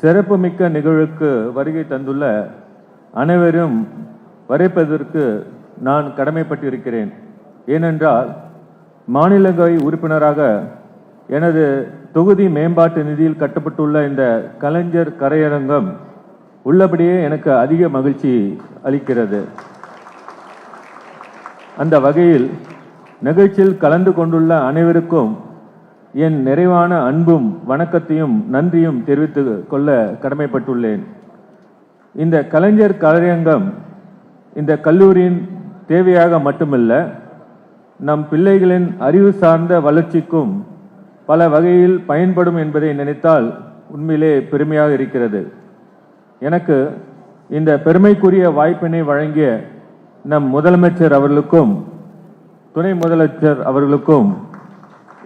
சிறப்புமிக்க நிகழ்வுக்கு வருகை தந்துள்ள அனைவரும் வரைப்பதற்கு நான் கடமைப்பட்டிருக்கிறேன். ஏனென்றால் மாநிலங்களவை உறுப்பினராக எனது தொகுதி மேம்பாட்டு நிதியில் கட்டப்பட்டுள்ள இந்த கலைஞர் கரையரங்கம் உள்ளபடியே எனக்கு அதிக மகிழ்ச்சி அளிக்கிறது. அந்த வகையில் நிகழ்ச்சியில் கலந்து கொண்டுள்ள அனைவருக்கும் என் நிறைவான அன்பும் வணக்கத்தையும் நன்றியும் தெரிவித்து கொள்ள கடமைப்பட்டுள்ளேன். இந்த கலைஞர் கலையரங்கம் இந்த கல்லூரியின் தேவையாக மட்டுமல்ல நம் பிள்ளைகளின் அறிவு சார்ந்த வளர்ச்சிக்கும் பல வகையில் பயன்படும் என்பதை நினைத்தால் உண்மையிலே பெருமையாக இருக்கிறது. எனக்கு இந்த பெருமைக்குரிய வாய்ப்பினை வழங்கிய நம் முதலமைச்சர் அவர்களுக்கும் துணை முதலமைச்சர் அவர்களுக்கும்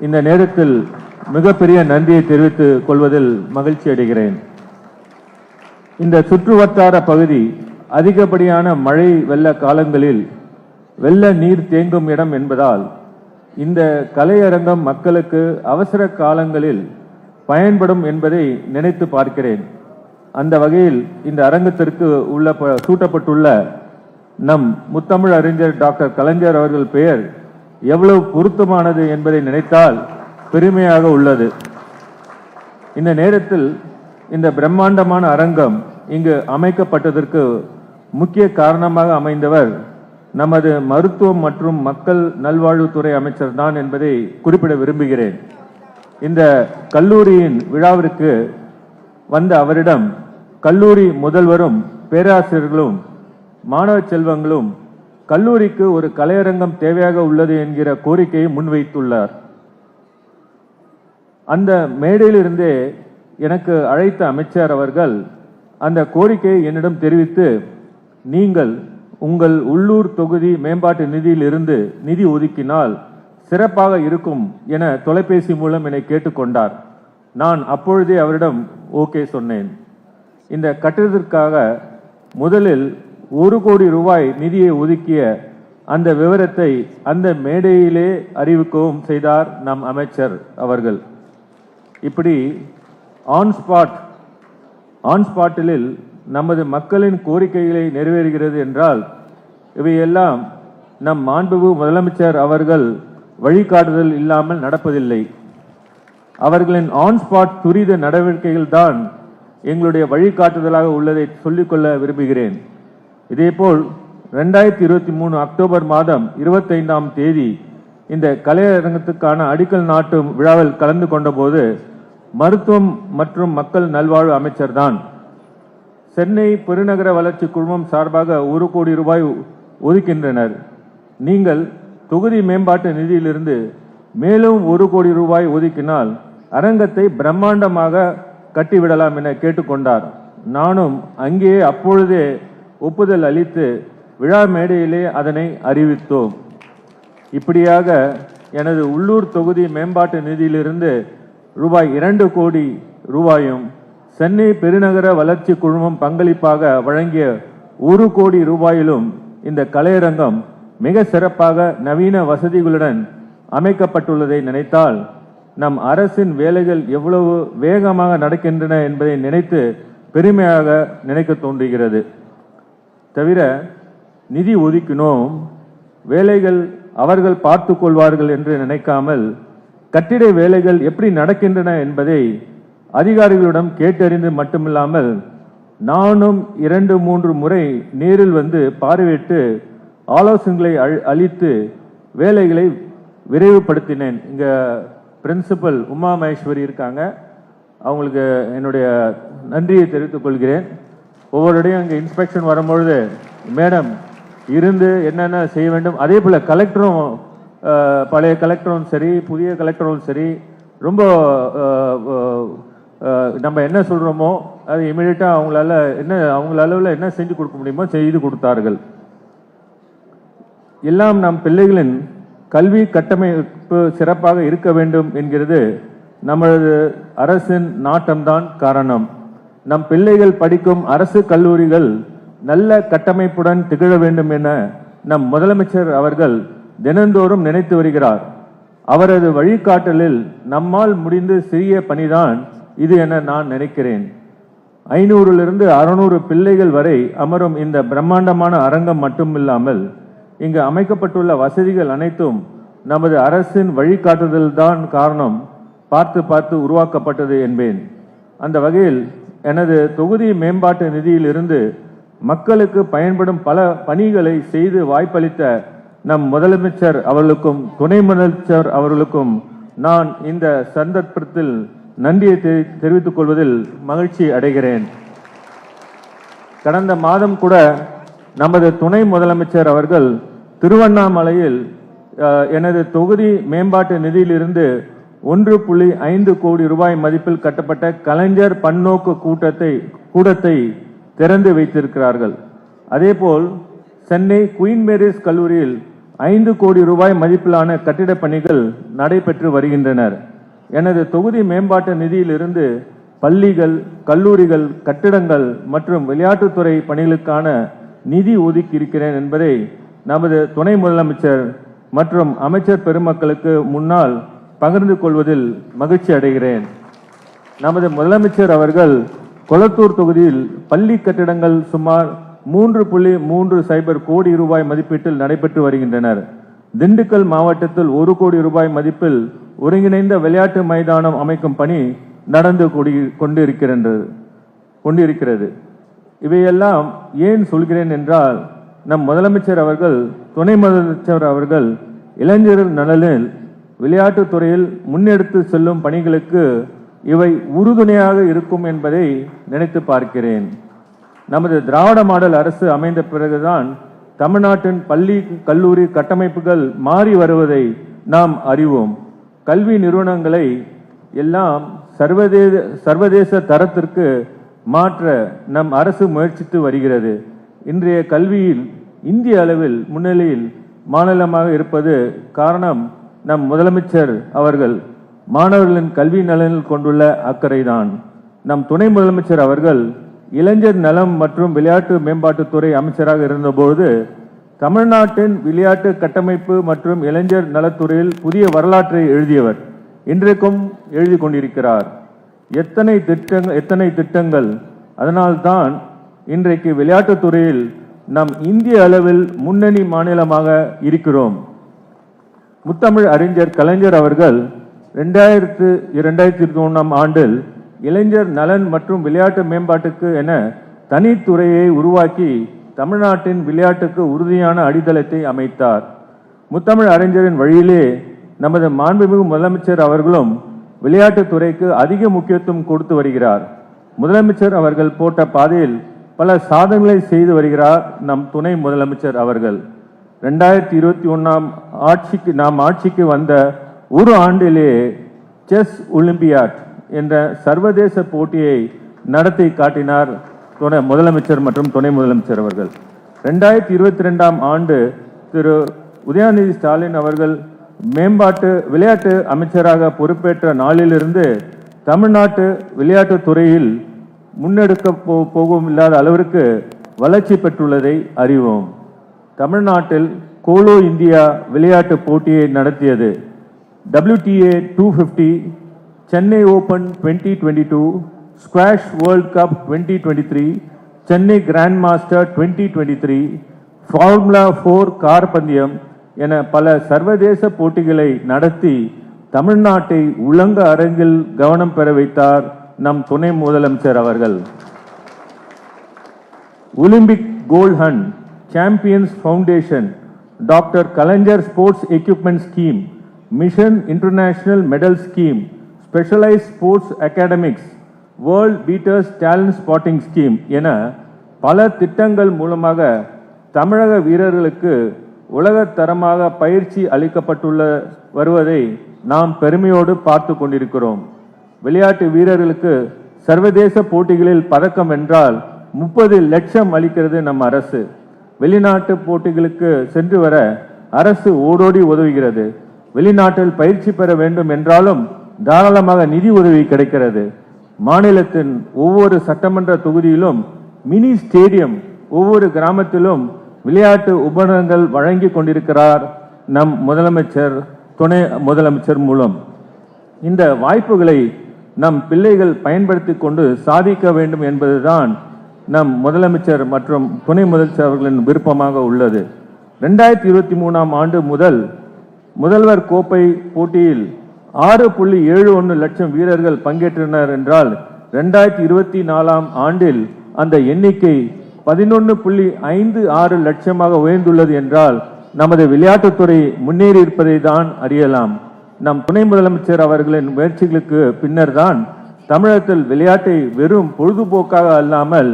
இந்த நேரத்தில் மிகப்பெரிய நன்றியை தெரிவித்துக் கொள்வதில் மகிழ்ச்சி அடைகிறேன். இந்த சுற்றுவட்டார பகுதி அதிகப்படியான மழை வெள்ள காலங்களில் வெள்ள நீர் தேங்கும் இடம் என்பதால் இந்த கலையரங்கம் மக்களுக்கு அவசர காலங்களில் பயன்படும் என்பதை நினைத்து பார்க்கிறேன். அந்த வகையில் இந்த அரங்கத்திற்கு உள்ள ப- சூட்டப்பட்டுள்ள நம் முத்தமிழ் அறிஞர் டாக்டர் கலைஞர் அவர்கள் பெயர் எவ்வளவு பொருத்தமானது என்பதை நினைத்தால் பெருமையாக உள்ளது. இந்த நேரத்தில் இந்த பிரம்மாண்டமான அரங்கம் இங்கு அமைக்கப்பட்டதற்கு முக்கிய காரணமாக அமைந்தவர் நமது மருத்துவம் மற்றும் மக்கள் நல்வாழ்வுத்துறை அமைச்சர் தான் என்பதை குறிப்பிட விரும்புகிறேன். இந்த கல்லூரியின் விழாவிற்கு வந்த அவரிடம் கல்லூரி முதல்வரும் பேராசிரியர்களும் மாணவ செல்வங்களும் கல்லூரிக்கு ஒரு கலையரங்கம் தேவையாக உள்ளது என்கிற கோரிக்கையை முன்வைத்துள்ளார். அந்த மேடையிலிருந்தே எனக்கு அழைத்த அமைச்சர் அவர்கள் அந்த கோரிக்கையை என்னிடம் தெரிவித்து நீங்கள் உங்கள் உள்ளூர் தொகுதி மேம்பாட்டு நிதியிலிருந்து நிதி ஒதுக்கினால் சிறப்பாக இருக்கும் என தொலைபேசி மூலம் என்னை கேட்டுக்கொண்டார் நான் அப்பொழுதே அவரிடம் ஓகே சொன்னேன். இந்த கட்டிடத்திற்காக முதலில் ஒரு கோடி ரூபாய் நிதியை ஒதுக்கிய அந்த விவரத்தை அந்த மேடையிலே அறிவிக்கவும் செய்தார் நம் அமைச்சர் அவர்கள். இப்படி ஆன் ஸ்பாட் ஆன் ஸ்பாட்டிலில் நமது மக்களின் கோரிக்கைகளை நிறைவேறுகிறது என்றால் இவையெல்லாம் நம் மாண்புகு முதலமைச்சர் அவர்கள் வழிகாட்டுதல் இல்லாமல் நடப்பதில்லை. அவர்களின் ஆன் ஸ்பாட் துரித நடவடிக்கைகள் தான் எங்களுடைய வழிகாட்டுதலாக உள்ளதை சொல்லிக்கொள்ள விரும்புகிறேன். இதேபோல் ரெண்டாயிரத்தி இருபத்தி மூணு அக்டோபர் மாதம் இருபத்தைந்தாம் தேதி இந்த கலையரங்கத்துக்கான அடிக்கல் நாட்டும் விழாவில் கலந்து கொண்டபோது மருத்துவம் மற்றும் மக்கள் நல்வாழ்வு அமைச்சர் தான். சென்னை பெருநகர வளர்ச்சி குழுமம் சார்பாக ஒரு கோடி ரூபாய் ஒதுக்கின்றனர். நீங்கள் தொகுதி மேம்பாட்டு நிதியிலிருந்து மேலும் ஒரு கோடி ரூபாய் ஒதுக்கினால் அரங்கத்தை பிரம்மாண்டமாக கட்டிவிடலாம் என கேட்டுக்கொண்டார். நானும் அங்கேயே அப்பொழுதே ஒப்புதல் அளித்து விழா மேடையிலே அதனை அறிவித்தோம். இப்படியாக எனது உள்ளூர் தொகுதி மேம்பாட்டு நிதியிலிருந்து ரூபாய் இரண்டு கோடி ரூபாயும் சென்னை பெருநகர வளர்ச்சி குழுமம் பங்களிப்பாக வழங்கிய ஒரு கோடி ரூபாயிலும் இந்த கலையரங்கம் மிக சிறப்பாக நவீன வசதிகளுடன் அமைக்கப்பட்டுள்ளதை நினைத்தால் நம் அரசின் வேலைகள் எவ்வளவு வேகமாக நடக்கின்றன என்பதை நினைத்து பெருமையாக நினைக்க தோன்றுகிறது. தவிர நிதி ஒதுக்கினோம் வேலைகள் அவர்கள் பார்த்து கொள்வார்கள் என்று நினைக்காமல் கட்டிட வேலைகள் எப்படி நடக்கின்றன என்பதை அதிகாரிகளிடம் கேட்டறிந்து மட்டுமில்லாமல் நானும் இரண்டு மூன்று முறை நேரில் வந்து பார்வையிட்டு ஆலோசனைகளை அழி- அளித்து வேலைகளை விரைவுபடுத்தினேன். இங்கே பிரின்சிபல் உமா மகேஸ்வரி இருக்காங்க. அவங்களுக்கு என்னுடைய நன்றியை தெரிவித்துக் கொள்கிறேன். ஒவ்வொருடையும் அங்கே இன்ஸ்பெக்ஷன் வரும்பொழுது மேடம் இருந்து என்னென்ன செய்ய வேண்டும்? அதே போல் கலெக்டரும் பழைய கலெக்டரும் சரி புதிய கலெக்டரும் சரி ரொம்ப நம்ம என்ன சொல்கிறோமோ அது இமீடியட்டாக அவங்களால என்ன அவங்கள அளவில் என்ன செஞ்சு கொடுக்க முடியுமோ செய்து கொடுத்தார்கள். எல்லாம் நம் பிள்ளைகளின் கல்வி கட்டமைப்பு சிறப்பாக இருக்க வேண்டும் என்கிறது நமது அரசின் நாட்டம்தான் காரணம். நம் பிள்ளைகள் படிக்கும் அரசு கல்லூரிகள் நல்ல கட்டமைப்புடன் திகழ வேண்டும் என நம் முதலமைச்சர் அவர்கள் தினந்தோறும் நினைத்து வருகிறார். அவரது வழிகாட்டலில் நம்மால் முடிந்த சிறிய பணிதான் இது என நான் நினைக்கிறேன். ஐநூறிலிருந்து அறுநூறு பிள்ளைகள் வரை அமரும் இந்த பிரம்மாண்டமான அரங்கம் மட்டுமில்லாமல் இங்கு அமைக்கப்பட்டுள்ள வசதிகள் அனைத்தும் நமது அரசின் வழிகாட்டுதல்தான் காரணம். பார்த்து பார்த்து உருவாக்கப்பட்டது என்பேன். அந்த வகையில் எனது தொகுதி மேம்பாட்டு நிதியிலிருந்து மக்களுக்கு பயன்படும் பல பணிகளை செய்து வாய்ப்பளித்த நம் முதலமைச்சர் அவர்களுக்கும் துணை முதலமைச்சர் அவர்களுக்கும் நான் இந்த சந்தர்ப்பத்தில் நன்றியை தெரி- தெரிவித்துக் கொள்வதில் மகிழ்ச்சி அடைகிறேன். கடந்த மாதம் கூட நமது துணை முதலமைச்சர் அவர்கள் திருவண்ணாமலையில் எனது தொகுதி மேம்பாட்டு நிதியிலிருந்து ஒன்று புள்ளி ஐந்து கோடி ரூபாய் மதிப்பில் கட்டப்பட்ட கலைஞர் பன்னோக்கு கூட்டத்தை கூடத்தை திறந்து வைத்திருக்கிறார்கள். அதேபோல் சென்னை குயின் மேரிஸ் கல்லூரியில் ஐந்து கோடி ரூபாய் மதிப்பிலான கட்டிடப் பணிகள் நடைபெற்று வருகின்றனர். எனது தொகுதி மேம்பாட்டு நிதியிலிருந்து பள்ளிகள் கல்லூரிகள் கட்டிடங்கள் மற்றும் விளையாட்டுத்துறை பணிகளுக்கான நிதி ஒதுக்கி இருக்கிறேன் என்பதை நமது துணை முதலமைச்சர் மற்றும் அமைச்சர் பெருமக்களுக்கு முன்னால் பகிர்ந்து கொள்வதில் மகிழ்ச்சி அடைகிறேன். நமது முதலமைச்சர் அவர்கள் கொளத்தூர் தொகுதியில் பள்ளி கட்டிடங்கள் சுமார் மூன்று புள்ளி மூன்று சைபர் கோடி ரூபாய் மதிப்பீட்டில் நடைபெற்று வருகின்றனர். திண்டுக்கல் மாவட்டத்தில் ஒரு கோடி ரூபாய் மதிப்பில் ஒருங்கிணைந்த விளையாட்டு மைதானம் அமைக்கும் பணி நடந்து கொண்டிருக்கின்றது கொண்டிருக்கிறது. கொண்டிருக்கிறது இவையெல்லாம் ஏன் சொல்கிறேன் என்றால் நம் முதலமைச்சர் அவர்கள் துணை முதலமைச்சர் அவர்கள் இளைஞர் நலனில் விளையாட்டுத் துறையில் முன்னெடுத்து செல்லும் பணிகளுக்கு இவை உறுதுணையாக இருக்கும் என்பதை நினைத்து பார்க்கிறேன். நமது திராவிட மாடல் அரசு அமைந்த பிறகுதான் தமிழ்நாட்டின் பள்ளி கல்லூரி கட்டமைப்புகள் மாறி வருவதை நாம் அறிவோம். கல்வி நிறுவனங்களை எல்லாம் சர்வதேச சர்வதேச தரத்திற்கு மாற்ற நம் அரசு முயற்சித்து வருகிறது. இன்றைய கல்வியில் இந்திய அளவில் முன்னிலையில் மாநிலமாக இருப்பது காரணம் நம் முதலமைச்சர் அவர்கள் மாணவர்களின் கல்வி நலனில் கொண்டுள்ள அக்கறைதான். நம் துணை முதலமைச்சர் அவர்கள் இளைஞர் நலம் மற்றும் விளையாட்டு மேம்பாட்டுத்துறை அமைச்சராக இருந்தபோது தமிழ்நாட்டின் விளையாட்டு கட்டமைப்பு மற்றும் இளைஞர் நலத்துறையில் புதிய வரலாற்றை எழுதியவர். இன்றைக்கும் எழுதி கொண்டிருக்கிறார். எத்தனை திட்டங்கள் எத்தனை திட்டங்கள்? அதனால்தான் இன்றைக்கு விளையாட்டுத்துறையில் நம் இந்திய அளவில் முன்னணி மாநிலமாக இருக்கிறோம். முத்தமிழ் அறிஞர் கலைஞர் அவர்கள் ரெண்டாயிரத்து இரண்டாயிரத்தி இருபத்தி ஒன்றாம் ஆண்டில் இளைஞர் நலன் மற்றும் விளையாட்டு மேம்பாட்டுக்கு என தனித்துறையை உருவாக்கி தமிழ்நாட்டின் விளையாட்டுக்கு உறுதியான அடித்தளத்தை அமைத்தார். முத்தமிழ் அறிஞரின் வழியிலே நமது மாண்புமிகு முதலமைச்சர் அவர்களும் விளையாட்டுத் துறைக்கு அதிக முக்கியத்துவம் கொடுத்து வருகிறார். முதலமைச்சர் அவர்கள் போட்ட பாதையில் பல சாதனைகளை செய்து வருகிறார் நம் துணை முதலமைச்சர் அவர்கள். ரெண்டாயிரத்தி இருபத்தி ஒன்றாம் ஆட்சிக்கு நாம் ஆட்சிக்கு வந்த ஒரு ஆண்டிலே செஸ் ஒலிம்பியாட் என்ற சர்வதேச போட்டியை நடத்தி காட்டினார் துணை முதலமைச்சர் மற்றும் துணை முதலமைச்சர் அவர்கள். ரெண்டாயிரத்தி இருபத்தி ரெண்டாம் ஆண்டு திரு உதயநிதி ஸ்டாலின் அவர்கள் மேம்பாட்டு விளையாட்டு அமைச்சராக பொறுப்பேற்ற நாளிலிருந்து தமிழ்நாட்டு விளையாட்டுத் துறையில் முன்னெடுக்க போ- போகும் இல்லாத அளவிற்கு வளர்ச்சி பெற்றுள்ளதை அறிவோம். தமிழ்நாட்டில் கோலோ இந்தியா விளையாட்டு போட்டியை நடத்தியது. WTA two fifty Chennai open 2022 squash world cup 2023 Chennai grand master 2023 formula four car பந்தயம் என பல சர்வதேச போட்டிகளை நடத்தி தமிழ்நாட்டை உலக அரங்கில் கவனம் பெற வைத்தார் நம் துணை முதலமைச்சர் அவர்கள். Olympic gold hunt champions foundation doctor Kalaignar sports equipment scheme mission international medal scheme specialise sports academics world beaters talent spotting scheme என பல திட்டங்கள் மூலமாக தமிழக வீரர்களுக்கு உலகத்தரமாக பயிற்சி அளிக்கப்பட்டுள்ள வருவதை நாம் பெருமையோடு பார்த்து கொண்டிருக்கிறோம். விளையாட்டு வீரர்களுக்கு சர்வதேச போட்டிகளில் பதக்கம் என்றால் முப்பது லட்சம் அளிக்கிறது நம் அரசு. வெளிநாட்டு போட்டிகளுக்கு சென்று வர அரசு ஓடோடி உதவுகிறது. வெளிநாட்டில் பயிற்சி பெற வேண்டும் என்றாலும் தாராளமாக நிதி உதவி கிடைக்கிறது. மாநிலத்தின் ஒவ்வொரு சட்டமன்ற தொகுதியிலும் மினி ஸ்டேடியம் ஒவ்வொரு கிராமத்திலும் விளையாட்டு உபகரணங்கள் வழங்கி கொண்டிருக்கிறார் நம் முதலமைச்சர் துணை முதலமைச்சர் மூலம். இந்த வாய்ப்புகளை நம் பிள்ளைகள் பயன்படுத்தி கொண்டு சாதிக்க வேண்டும் என்பதுதான் நம் முதலமைச்சர் மற்றும் துணை முதலமைச்சர் அவர்களின் விருப்பமாக உள்ளது. ரெண்டாயிரத்தி இருபத்தி மூணாம் ஆண்டு முதல் முதல்வர் கோப்பை போட்டியில் ஆறு புள்ளி ஏழு ஒன்று லட்சம் வீரர்கள் பங்கேற்றனர் என்றால் ரெண்டாயிரத்தி இருபத்தி நாலாம் ஆண்டில் அந்த எண்ணிக்கை பதினொன்று புள்ளி ஐந்து ஆறு லட்சமாக உயர்ந்துள்ளது என்றால் நமது விளையாட்டுத்துறை முன்னேறி இருப்பதை தான் அறியலாம். நம் துணை முதலமைச்சர் அவர்களின் முயற்சிகளுக்கு பின்னர் தான் தமிழகத்தில் விளையாட்டை வெறும் பொழுதுபோக்காக அல்லாமல்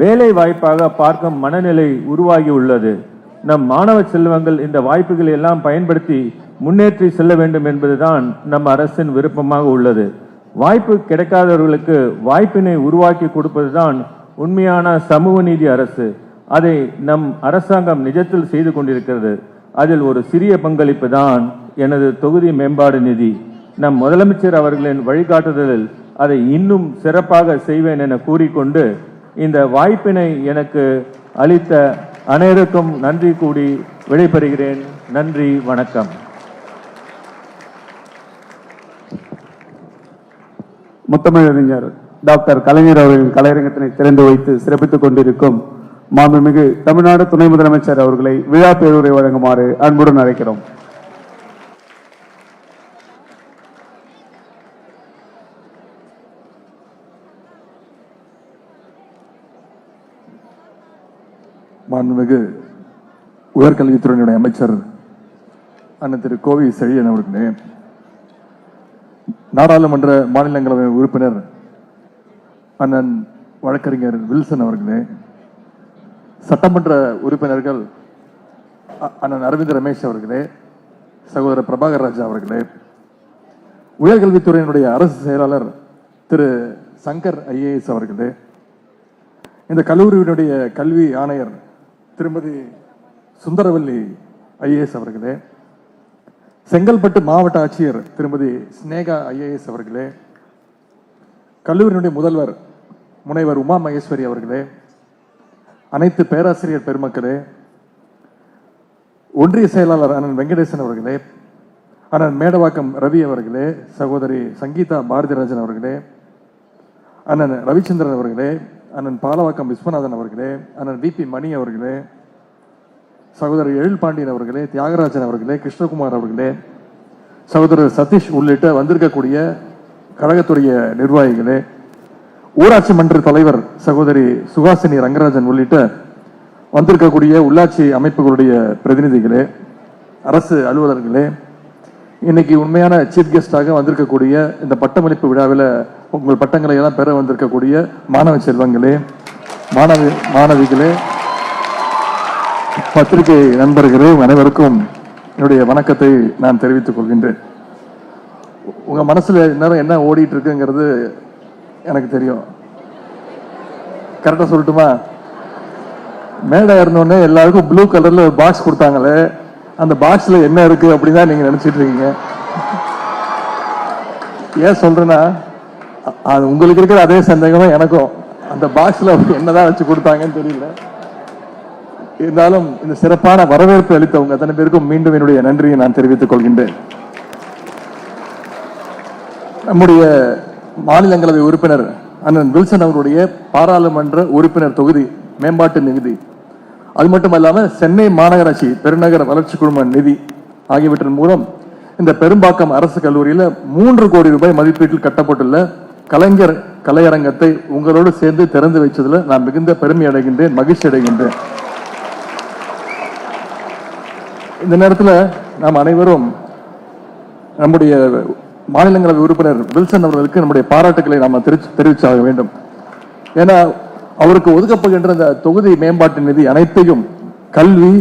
வேலை வாய்ப்பாக பார்க்கும் மனநிலை உருவாகியுள்ளது. நம் மாணவ செல்வங்கள் இந்த வாய்ப்புகளை எல்லாம் பயன்படுத்தி முன்னேற்றி செல்ல வேண்டும் என்பதுதான் நம் அரசின் விருப்பமாக உள்ளது. வாய்ப்பு கிடைக்காதவர்களுக்கு வாய்ப்பினை உருவாக்கி கொடுப்பதுதான் உண்மையான சமூக நீதி அரசு. அதை நம் அரசாங்கம் நிஜத்தில் செய்து கொண்டிருக்கிறது. அதில் ஒரு சிறிய பங்களிப்பு தான் எனது தொகுதி மேம்பாடு நிதி. நம் முதலமைச்சர் அவர்களின் வழிகாட்டுதலில் அதை இன்னும் சிறப்பாக செய்வேன் என கூறிக்கொண்டு இந்த வாய்ப்பினை எனக்கு அளித்த அனைவருக்கும் நன்றி கூடி விடைபெறுகிறேன். நன்றி வணக்கம். முத்தமிழறிஞர் டாக்டர் கலைஞர் அவர்களின் கலையரங்கத்தினை திறந்து வைத்து சிறப்பித்துக் கொண்டிருக்கும் மாண்புமிகு தமிழ்நாடு துணை முதலமைச்சர் அவர்களை விழா பேருரை வழங்குமாறு அன்புடன் அழைக்கிறோம். மாண்புமிகு உயர்கல்வித்துறையினுடைய அமைச்சர் அண்ணன் திரு கோவி செழியன் அவர்களே நாடாளுமன்ற மாநிலங்களவை உறுப்பினர் அண்ணன் வழக்கறிஞர் வில்சன் அவர்களே சட்டமன்ற உறுப்பினர்கள் அண்ணன் அரவிந்த் ரமேஷ் அவர்களே சகோதரர் பிரபாகர் ராஜா அவர்களே உயர்கல்வித்துறையினுடைய அரசு செயலாளர் திரு சங்கர் ஐஏஎஸ் அவர்களே இந்த கல்லூரியினுடைய கல்வி ஆணையர் திருமதி சுந்தரவல்லி ஐஏஎஸ் அவர்களே செங்கல்பட்டு மாவட்ட ஆட்சியர் திருமதி ஸ்னேகா ஐஏஎஸ் அவர்களே கல்லூரியினுடைய முதல்வர் முனைவர் உமா மகேஸ்வரி அவர்களே அனைத்து பேராசிரியர் பெருமக்களே ஒன்றிய செயலாளர் அண்ணன் வெங்கடேசன் அவர்களே அண்ணன் மேடவாக்கம் ரவி அவர்களே சகோதரி சங்கீதா பாரதிராஜன் அவர்களே அண்ணன் ரவிச்சந்திரன் அவர்களே அண்ணன் பாலவாக்கம் விஸ்வநாதன் அவர்களே அண்ணன் விபி மணி அவர்களே சகோதரர் எழில் பாண்டியன் அவர்களே தியாகராஜன் அவர்களே கிருஷ்ணகுமார் அவர்களே சகோதரர் சதீஷ் உள்ளிட்ட வந்திருக்கக்கூடிய கழகத்துடைய நிர்வாகிகளே ஊராட்சி மன்ற தலைவர் சகோதரி சுகாசினி ரங்கராஜன் உள்ளிட்ட வந்திருக்கக்கூடிய உள்ளாட்சி அமைப்புகளுடைய பிரதிநிதிகளே அரசு அலுவலர்களே இன்னைக்கு உண்மையான சீஃப் கெஸ்டாக வந்திருக்கக்கூடிய இந்த பட்டமளிப்பு விழாவில் உங்கள் பட்டங்களை எல்லாம் பெற வந்திருக்கக்கூடிய மாணவ செல்வங்களே மாணவி மாணவிகளே பத்திரிகை நண்பர்களே அனைவருக்கும் என்னுடைய வணக்கத்தை நான் தெரிவித்துக் கொள்கின்றேன். உங்கள் மனசில் நேரம் என்ன ஓடிட்டு இருக்குங்கிறது எனக்கு தெரியும். கரெக்டாக சொல்லட்டுமா? மேடை ஏறினோடனே எல்லாருக்கும் ப்ளூ கலரில் ஒரு பாக்ஸ் கொடுத்தாங்களே அந்த பாக்ஸில் என்ன இருக்குது அப்படின்னு தான் நீங்கள் நினச்சிட்டு இருக்கீங்க. ஏன் சொல்கிறேன்னா அது உங்களுக்கு இருக்கிற அதே சந்தேகம் தான் எனக்கும். அந்த பாக்ஸ்ல என்னதான் வச்சு கொடுத்தாங்கன்னு தெரியல. இருந்தாலும் இந்த சிறப்பான வரவேற்பு அளித்தவங்க அத்தனை பேருக்கும் மீண்டும் என்னுடைய நன்றியை நான் தெரிவித்துக் கொள்கின்றேன். நம்முடைய மாநிலங்களவை உறுப்பினர் அண்ணன் வில்சன் அவருடைய பாராளுமன்ற உறுப்பினர் தொகுதி மேம்பாட்டு நிதி. அது மட்டும் இல்லாமல் சென்னை மாநகராட்சி பெருநகர வளர்ச்சி குழும நிதி ஆகியவற்றின் மூலம் இந்த பெரும்பாக்கம் அரசு கல்லூரியில் மூன்று கோடி ரூபாய் மதிப்பீட்டில் கட்டப்பட்டுள்ள கலைஞர் கலையரங்கத்தை உங்களோடு சேர்ந்து திறந்து வைச்சதுல நான் மிகுந்த பெருமை அடைகின்றேன் மகிழ்ச்சி அடைகின்றேன். இந்த நேரத்தில் நாம் அனைவரும் நம்முடைய மாநிலங்களவை உறுப்பினர் வில்சன் அவர்களுக்கு நம்முடைய பாராட்டுக்களை நாம் தெரிவிச்சாக வேண்டும். ஏன்னா அவருக்கு ஒதுக்கப்படுகின்ற இந்த தொகுதி மேம்பாட்டு நிதி அனைத்தையும் கல்வி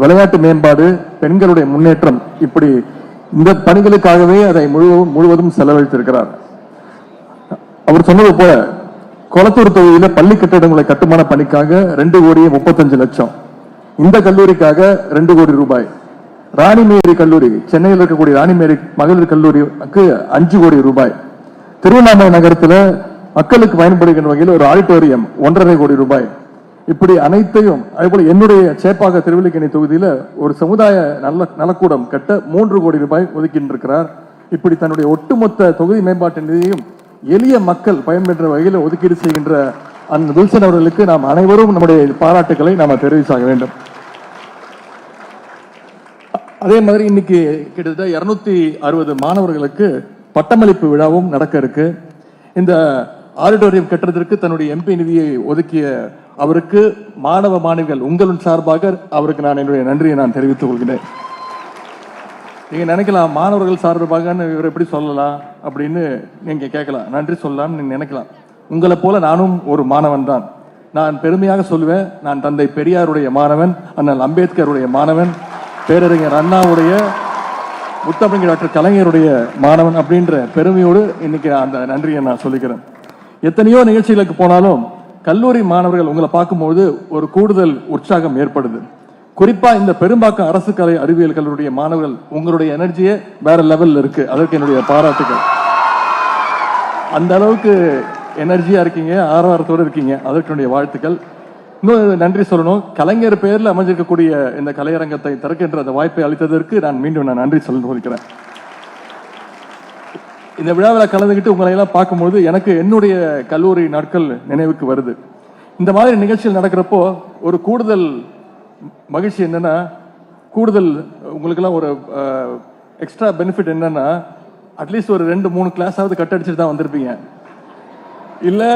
விளையாட்டு மேம்பாடு பெண்களுடைய முன்னேற்றம் இப்படி இந்த பணிகளுக்காகவே அதை முழுவதும் முழுவதும் செலவழித்திருக்கிறார். அவர் சொன்னது போல கொளத்தூர் தொகுதியில பள்ளி கட்டிடங்களை கட்டுமான பணிக்காக ரெண்டு கோடியே முப்பத்தஞ்சு லட்சம். இந்த கல்லூரிக்காக ரெண்டு கோடி ரூபாய். ராணிமேரி கல்லூரி சென்னையில் இருக்கக்கூடிய ராணிமேரி மகளிர் கல்லூரிக்கு அஞ்சு கோடி ரூபாய். திருவண்ணாமலை நகரத்துல மக்களுக்கு பயன்படுகின்ற வகையில் ஒரு ஆடிட்டோரியம் ஒன்றரை கோடி ரூபாய். இப்படி அனைத்தையும் அதேபோல என்னுடைய சேப்பாக திருவல்லிக்கணி தொகுதியில ஒரு சமுதாய நல்ல நலக்கூடம் கட்ட மூன்று கோடி ரூபாய் ஒதுக்கின்றிருக்கிறார். இப்படி தன்னுடைய ஒட்டுமொத்த தொகுதி மேம்பாட்டு நிதியையும் எளிய மக்கள் பயன்பெற்ற வகையில் ஒதுக்கீடு செய்கின்ற அந்த வில்சன் அவர்களுக்கு நாம் அனைவரும் நம்முடைய பாராட்டுக்களை நாம் தெரிவிச்சாக வேண்டும். அதே மாதிரி இன்னைக்கு கிட்டத்தட்ட இருநூத்தி அறுபது மாணவர்களுக்கு பட்டமளிப்பு விழாவும் நடக்க இருக்கு. இந்த ஆடிட்டோரியம் கட்டுறதற்கு தன்னுடைய எம்பி நிதியை ஒதுக்கிய அவருக்கு மாணவ மாணவிகள் உங்களின் சார்பாக அவருக்கு நான் என்னுடைய நன்றியை நான் தெரிவித்துக் கொள்கிறேன். நீங்கள் நினைக்கலாம் மாணவர்கள் சார்பாக இவர் எப்படி சொல்லலாம் அப்படின்னு நீங்கள் கேட்கலாம். நன்றி சொல்லலாம்னு நீங்கள் நினைக்கலாம். உங்களை போல நானும் ஒரு மாணவன் தான். நான் பெருமையாக சொல்லுவேன் நான் தந்தை பெரியாருடைய மாணவன் அண்ணல் அம்பேத்கருடைய மாணவன் பேரறிஞர் அண்ணாவுடைய முத்தமிழ் டாக்டர் கலைஞருடைய மாணவன் அப்படின்ற பெருமையோடு இன்னைக்கு அந்த நன்றியை நான் சொல்லிக்கிறேன். எத்தனையோ நிகழ்ச்சிகளுக்கு போனாலும் கல்லூரி மாணவர்கள் உங்களை பார்க்கும்போது ஒரு கூடுதல் உற்சாகம் ஏற்படுது. குறிப்பா இந்த பெரும்பாக்கம் அரசு கலை அறிவியல் கல்லூரிய மாணவர்கள் உங்களுடைய எனர்ஜியே வேற லெவல்ல இருக்கு. அதற்கு என்னுடைய பாராட்டுகள். அந்த அளவுக்கு எனர்ஜியா இருக்கீங்க ஆரவாரத்தோடு இருக்கீங்க. அதற்கு என்னுடைய வாழ்த்துக்கள். இன்னும் நன்றி சொல்லணும். கலைஞர் பெயரில் அமைஞ்சிருக்கக்கூடிய இந்த கலையரங்கத்தை திறக்கின்ற அந்த வாய்ப்பை அளித்ததற்கு நான் மீண்டும் நான் நன்றி சொல்ல கொள்கிறேன் இந்த விழாவில் கலந்துக்கிட்டு உங்களை எல்லாம் பார்க்கும்போது எனக்கு என்னுடைய கல்லூரி நாட்கள் நினைவுக்கு வருது. இந்த மாதிரி நிகழ்ச்சிகள் நடக்கிறப்போ ஒரு கூடுதல் மகிழ்ச்சி என்னென்னா கூடுதல் உங்களுக்கெல்லாம் ஒரு எக்ஸ்ட்ரா பெனிஃபிட் என்னன்னா அட்லீஸ்ட் ஒரு ரெண்டு மூணு கிளாஸாவது கட் அடிச்சுட்டு தான் வந்திருப்பீங்க. இல்லை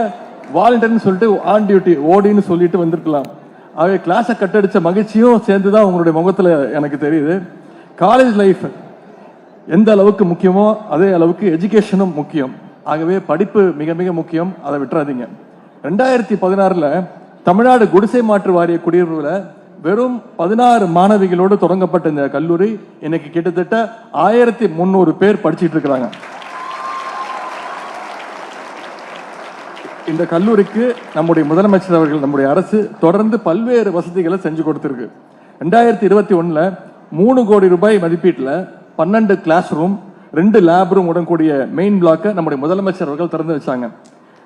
வாலண்டியர்னு சொல்லிட்டு ஆன் டியூட்டி ஓடின்னு சொல்லிட்டு வந்திருக்கலாம். ஆகவே கிளாஸை கட்டடிச்ச மகிழ்ச்சியும் சேர்ந்து தான் உங்களுடைய முகத்தில் எனக்கு தெரியுது. காலேஜ் லைஃப் எந்த அளவுக்கு முக்கியமோ அதே அளவுக்கு எஜுகேஷனும் முக்கியம். ஆகவே படிப்பு மிக மிக முக்கியம். அதை விட்டுறாதீங்க. ரெண்டாயிரத்தி பதினாறில் தமிழ்நாடு குடிசை மாற்று வாரிய குடியிருப்புல வெறும் பதினாறு மாணவிகளோடு தொடங்கப்பட்ட இந்த கல்லூரி இன்னைக்கு கிட்டத்தட்ட ஆயிரத்தி முந்நூறு பேர் படிச்சுட்டு இருக்கிறாங்க. இந்த கல்லூரிக்கு நம்முடைய முதலமைச்சர் அவர்கள் நம்முடைய அரசு தொடர்ந்து பல்வேறு வசதிகளை செஞ்சு கொடுத்துருக்கு. ரெண்டாயிரத்தி இருபத்தி ஒன்றில் மூணு கோடி ரூபாய் மதிப்பீட்டில் பன்னெண்டு கிளாஸ் ரூம் ரெண்டு லேப் ரூம் உடன் கூடிய மெயின் பிளாக்கை நம்முடைய முதலமைச்சர் அவர்கள் திறந்து வச்சாங்க.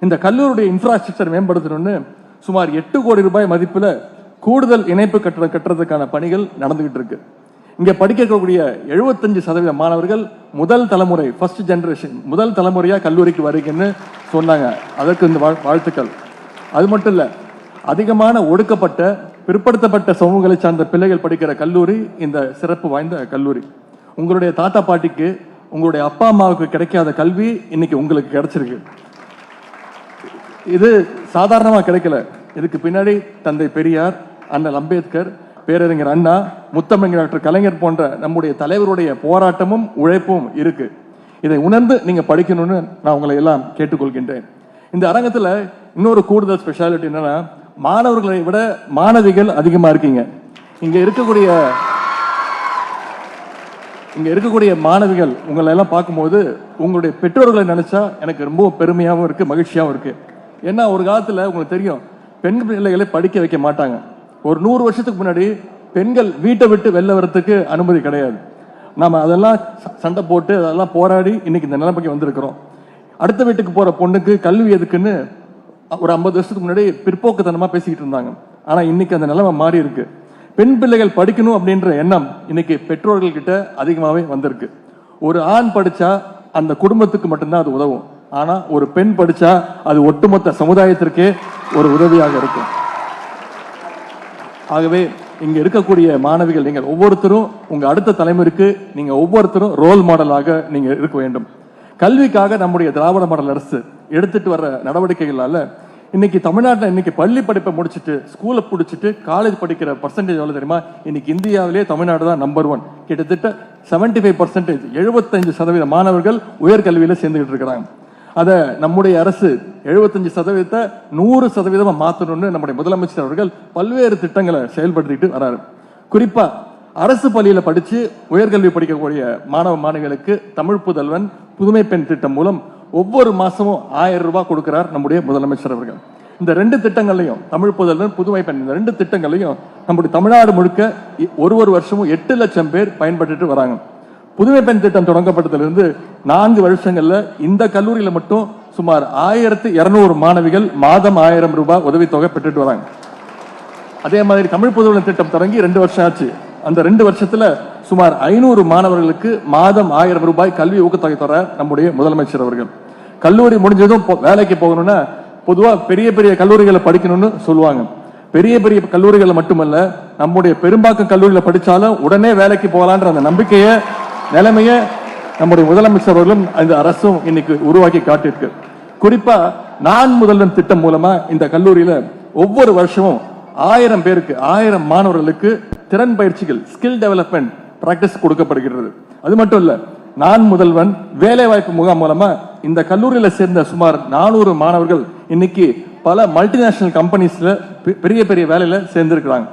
இந்த கல்லூரியுடைய இன்ஃப்ராஸ்ட்ரக்சர் மேம்படுத்தணும்னு சுமார் எட்டு கோடி ரூபாய் மதிப்பில் கூடுதல் இணைப்பு கட்டட கட்டுறதுக்கான பணிகள் நடந்துகிட்டு இருக்கு. இங்கே படிக்கக்கூடிய எழுபத்தஞ்சு சதவீத மாணவர்கள் முதல் தலைமுறை ஃபர்ஸ்ட் ஜென்ரேஷன் முதல் தலைமுறையாக கல்லூரிக்கு வருகிறேன்னு சொன்னாங்க. அதற்கு இந்த வாழ்- வாழ்த்துக்கள். அது மட்டும் இல்லை அதிகமான ஒடுக்கப்பட்ட பிற்படுத்தப்பட்ட சமூகங்களை சார்ந்த பிள்ளைகள் படிக்கிற கல்லூரி இந்த சிறப்பு வாய்ந்த கல்லூரி. உங்களுடைய தாத்தா பாட்டிக்கு உங்களுடைய அப்பா அம்மாவுக்கு கிடைக்காத கல்வி இன்னைக்கு உங்களுக்கு கிடைச்சிருக்கு. இது சாதாரணமாக கிடைக்கல. இதுக்கு பின்னாடி தந்தை பெரியார் அண்ணல் அம்பேத்கர் பேரறிஞர் அண்ணா முத்தமிழ் டாக்டர் கலைஞர் போன்ற நம்முடைய தலைவருடைய போராட்டமும் உழைப்பும் இருக்கு. இதை உணர்ந்து நீங்க படிக்கணும்னு நான் உங்களை எல்லாம் கேட்டுக்கொள்கின்றேன். இந்த அரங்கத்தில் இன்னொரு கூடுதல் ஸ்பெஷாலிட்டி என்னன்னா மாணவர்களை விட மாணவிகள் அதிகமாக இருக்கீங்க. இங்க இருக்கக்கூடிய இங்க இருக்கக்கூடிய மாணவிகள் உங்களை எல்லாம் பார்க்கும்போது உங்களுடைய பெற்றோர்களை நினைச்சா எனக்கு ரொம்ப பெருமையாகவும் இருக்கு மகிழ்ச்சியாகவும் இருக்கு. ஏன்னா ஒரு காலத்தில் உங்களுக்கு தெரியும் பெண் பிள்ளைகளை படிக்க வைக்க மாட்டாங்க. ஒரு நூறு வருஷத்துக்கு முன்னாடி பெண்கள் வீட்டை விட்டு வெளில வரத்துக்கு அனுமதி கிடையாது. நாம் அதெல்லாம் ச- சண்டை போட்டு அதெல்லாம் போராடி இன்னைக்கு இந்த நிலைமைக்கு வந்திருக்கிறோம். அடுத்த வீட்டுக்கு போகிற பொண்ணுக்கு கல்வி எதுக்குன்னு ஒரு ஐம்பது வருஷத்துக்கு முன்னாடி பிற்போக்குத்தனமாக பேசிக்கிட்டு இருந்தாங்க. ஆனால் இன்னைக்கு அந்த நிலைமை மாறி இருக்கு. பெண் பிள்ளைகள் படிக்கணும் அப்படின்ற எண்ணம் இன்னைக்கு பெற்றோர்கள் கிட்ட அதிகமாகவே வந்திருக்கு. ஒரு ஆண் படித்தா அந்த குடும்பத்துக்கு மட்டும்தான் அது உதவும். ஆனால் ஒரு பெண் படித்தா அது ஒட்டுமொத்த சமுதாயத்திற்கே ஒரு உதவியாக இருக்கும். ஆகவே இங்கே இருக்கக்கூடிய மாணவிகள் நீங்கள் ஒவ்வொருத்தரும் உங்கள் அடுத்த தலைமுறைக்கு நீங்கள் ஒவ்வொருத்தரும் ரோல் மாடலாக நீங்கள் இருக்க வேண்டும். கல்விக்காக நம்முடைய திராவிட மாடல் அரசு எடுத்துட்டு வர நடவடிக்கைகளால் இன்னைக்கு தமிழ்நாட்டில் இன்னைக்கு பள்ளி படிப்பை முடிச்சுட்டு ஸ்கூலை பிடிச்சிட்டு காலேஜ் படிக்கிற பர்சன்டேஜ் எவ்வளோ தெரியுமா? இன்னைக்கு இந்தியாவிலே தமிழ்நாடு தான் நம்பர் ஒன் கிட்டத்தட்ட 75% ஃபைவ் பர்சன்டேஜ் எழுபத்தஞ்சு சதவீத மாணவர்கள் உயர்கல்வியில் சேர்ந்துக்கிட்டு இருக்கிறாங்க. அதை நம்முடைய அரசு 75% சதவீதத்தை நூறு சதவீதமாக மாற்றணும்னு நம்முடைய முதலமைச்சர் அவர்கள் பல்வேறு திட்டங்களை செயல்படுத்திட்டு வராரு. குறிப்பாக அரசு பள்ளியில் படித்து உயர்கல்வி படிக்கக்கூடிய மாணவ மாணவிகளுக்கு தமிழ் புதல்வன் புதுமை பெண் திட்டம் மூலம் ஒவ்வொரு மாதமும் ஆயிரம் ரூபாய் கொடுக்கிறார் நம்முடைய முதலமைச்சர் அவர்கள். இந்த ரெண்டு திட்டங்களையும் தமிழ் புதல்வன் புதுமை பெண் இந்த ரெண்டு திட்டங்களையும் நம்முடைய தமிழ்நாடு முழுக்க இ- ஒரு ஒரு வருஷமும் எட்டு லட்சம் பேர் பயன்பட்டுட்டு வராங்க. புதுமை பெண் திட்டம் தொடங்கப்பட்டதிலிருந்து நான்கு வருஷங்கள்ல இந்த கல்லூரியில மட்டும் சுமார் ஆயிரத்தி இருநூறு மாணவிகள் மாதம் ஆயிரம் ரூபாய் உதவித்தொகை பெற்றுட்டு வராங்க. அதே மாதிரி தமிழ் புதுவலன் திட்டம் தொடங்கி ரெண்டு வருஷம் ஆச்சு. அந்த ரெண்டு வருஷத்துல சுமார் ஐநூறு மாணவர்களுக்கு மாதம் ஆயிரம் ரூபாய் கல்வி ஊக்கத்தொகை தர நம்முடைய முதலமைச்சர் அவர்கள். கல்லூரி முடிஞ்சதும் வேலைக்கு போகணும்னா பொதுவாக பெரிய பெரிய கல்லூரிகளை படிக்கணும்னு சொல்லுவாங்க. பெரிய பெரிய கல்லூரிகளை மட்டுமல்ல நம்முடைய பெரும்பாக்கம் கல்லூரியில் படித்தாலும் உடனே வேலைக்கு போகலான்ற அந்த நம்பிக்கையை நிலைமையை நம்முடைய முதலமைச்சர் அவர்களும் இந்த அரசும் இன்னைக்கு உருவாக்கி காட்டியிருக்கு. குறிப்பா நான் முதல்வன் திட்டம் மூலமா இந்த கல்லூரியில ஒவ்வொரு வருஷமும் ஆயிரம் பேருக்கு ஆயிரம் மாணவர்களுக்கு திறன் பயிற்சிகள் ஸ்கில் டெவலப்மெண்ட் பிராக்டிஸ் கொடுக்கப்படுகிறது. அது மட்டும் இல்ல நான் முதல்வன் வேலைவாய்ப்பு முகாம் மூலமா இந்த கல்லூரியில சேர்ந்த சுமார் நானூறு மாணவர்கள் இன்னைக்கு பல மல்டிநேஷனல் கம்பெனிஸ்ல பெரிய பெரிய வேலையில சேர்ந்திருக்கிறாங்க.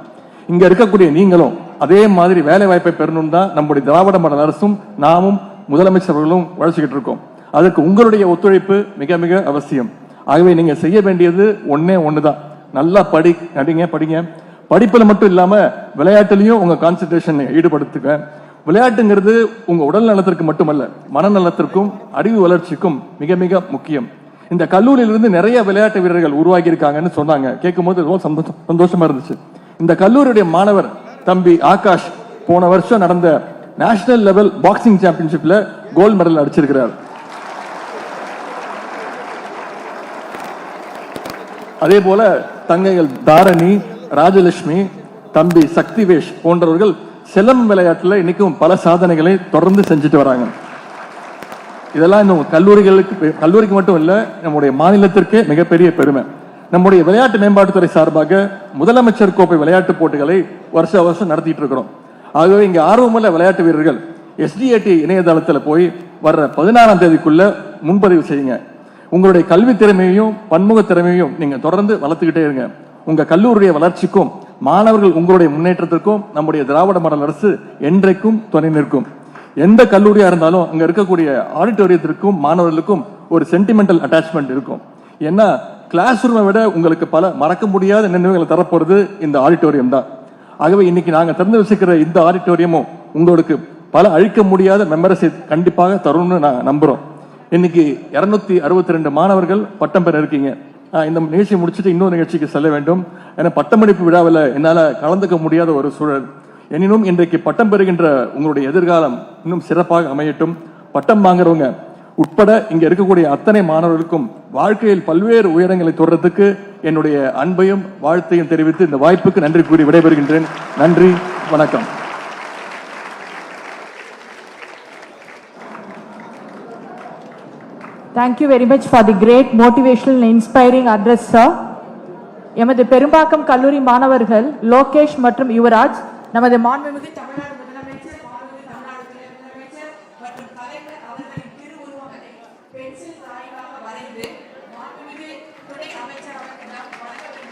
இங்க இருக்கக்கூடிய நீங்களும் அதே மாதிரி வேலை வாய்ப்பை பெறணும் தான் நம்முடைய திராவிட மாடல் அரசும் நாமும் முதலமைச்சர்களும் வளர்ச்சிக்கிட்டு இருக்கோம். அதுக்கு உங்களுடைய ஒத்துழைப்பு மிக மிக அவசியம். ஆகவே நீங்க செய்ய வேண்டியது ஒண்ணே ஒண்ணுதான். நல்லா படி நடிங்க படிங்க. படிப்பில் மட்டும் இல்லாம விளையாட்டுலையும் உங்க கான்சென்ட்ரேஷன் ஈடுபடுத்துங்க. விளையாட்டுங்கிறது உங்க உடல் நலத்திற்கு மட்டுமல்ல மனநலத்திற்கும் அறிவு வளர்ச்சிக்கும் மிக மிக முக்கியம். இந்த கல்லூரியிலிருந்து நிறைய விளையாட்டு வீரர்கள் உருவாகி இருக்காங்கன்னு சொன்னாங்க. கேட்கும்போது ரொம்ப சந்தோஷம் சந்தோஷமா இருந்துச்சு. இந்த கல்லூரியுடைய மாணவர் தம்பி ஆகாஷ் போன வருஷம் நடந்த நேஷனல் லெவல் பாக்ஸிங் சாம்பியன்ஷிப்ல கோல்ட் மெடல் அடிச்சிருக்கிறார். அதே போல தங்கைகள் தாரணி ராஜலட்சுமி தம்பி சக்திவேஷ் போன்றவர்கள் செல்லம் விளையாட்டில் இன்னைக்கும் பல சாதனைகளை தொடர்ந்து செஞ்சுட்டு வராங்க. இதெல்லாம் இன்னும் கல்லூரிகளுக்கு கல்லூரிக்கு மட்டும் இல்லை நம்முடைய மாநிலத்திற்கே மிகப்பெரிய பெருமை. நம்முடைய விளையாட்டு மேம்பாட்டுத்துறை சார்பாக முதலமைச்சர் கோப்பை விளையாட்டு போட்டிகளை வருஷ வருஷம் நடத்திட்டு இருக்கிறோம். ஆகவே இங்கே ஆர்வமுள்ள விளையாட்டு வீரர்கள் எஸ்டிஏடி இணையதளத்தில் போய் வர்ற பதினாறாம் தேதிக்குள்ள முன்பதிவு செய்யுங்க. உங்களுடைய கல்வி திறமையையும் பன்முக திறமையையும் நீங்கள் தொடர்ந்து வளர்த்துக்கிட்டே இருங்க. உங்கள் கல்லூரிய வளர்ச்சிக்கும் மாணவர்கள் உங்களுடைய முன்னேற்றத்திற்கும் நம்முடைய திராவிட மாடல் அரசு என்றைக்கும் துணை நிற்கும். எந்த கல்லூரியாக இருந்தாலும் அங்கே இருக்கக்கூடிய ஆடிட்டோரியத்திற்கும் மாணவர்களுக்கும் ஒரு சென்டிமெண்டல் அட்டாச்மெண்ட் இருக்கும். ஏன்னா கிளாஸ் ரூமை விட உங்களுக்கு பல மறக்க முடியாத நினைவுகளை தரப்போறது இந்த ஆடிட்டோரியம் தான். ஆகவே இன்னைக்கு நாங்கள் திறந்து வச்சுக்கிற இந்த ஆடிட்டோரியமும் உங்களுக்கு பல அழிக்க முடியாத மெமரிஸை கண்டிப்பாக தரும்னு நான் நம்புகிறோம் இன்னைக்கு இரநூத்தி அறுபத்தி ரெண்டு மாணவர்கள் பட்டம் பெற இருக்கீங்க. இந்த நிகழ்ச்சி முடிச்சுட்டு இன்னொரு நிகழ்ச்சிக்கு செல்ல வேண்டும். ஏன்னா பட்டமளிப்பு விழாவில் என்னால் கலந்துக்க முடியாத ஒரு சூழல். எனினும் இன்றைக்கு பட்டம் பெறுகின்ற உங்களுடைய எதிர்காலம் இன்னும் சிறப்பாக அமையட்டும். பட்டம் வாங்குறவங்க உட்பட இங்கே இருக்கக்கூடிய அத்தனை மாணவர்களுக்கும் வாழ்க்கையில் பல்வேறு உயரங்களை தொடர்றதுக்கு என்னுடைய அன்பையும் வாழ்த்தையும் தெரிவித்து இந்த வாய்ப்புக்கு நன்றி கூறி விடைபெறுகின்றேன் நன்றி வணக்கம் Thank you very much for the great motivational and inspiring address, sir. எமது பெரும்பாக்கம் கல்லூரி மாணவர்கள் லோகேஷ் மற்றும் யுவராஜ் நமது மாண்புமிகு தமிழ்நாடு வரைந்து மாண்புமிகு துணை அமைச்சர் அவர்களால் வழங்கப்பட்ட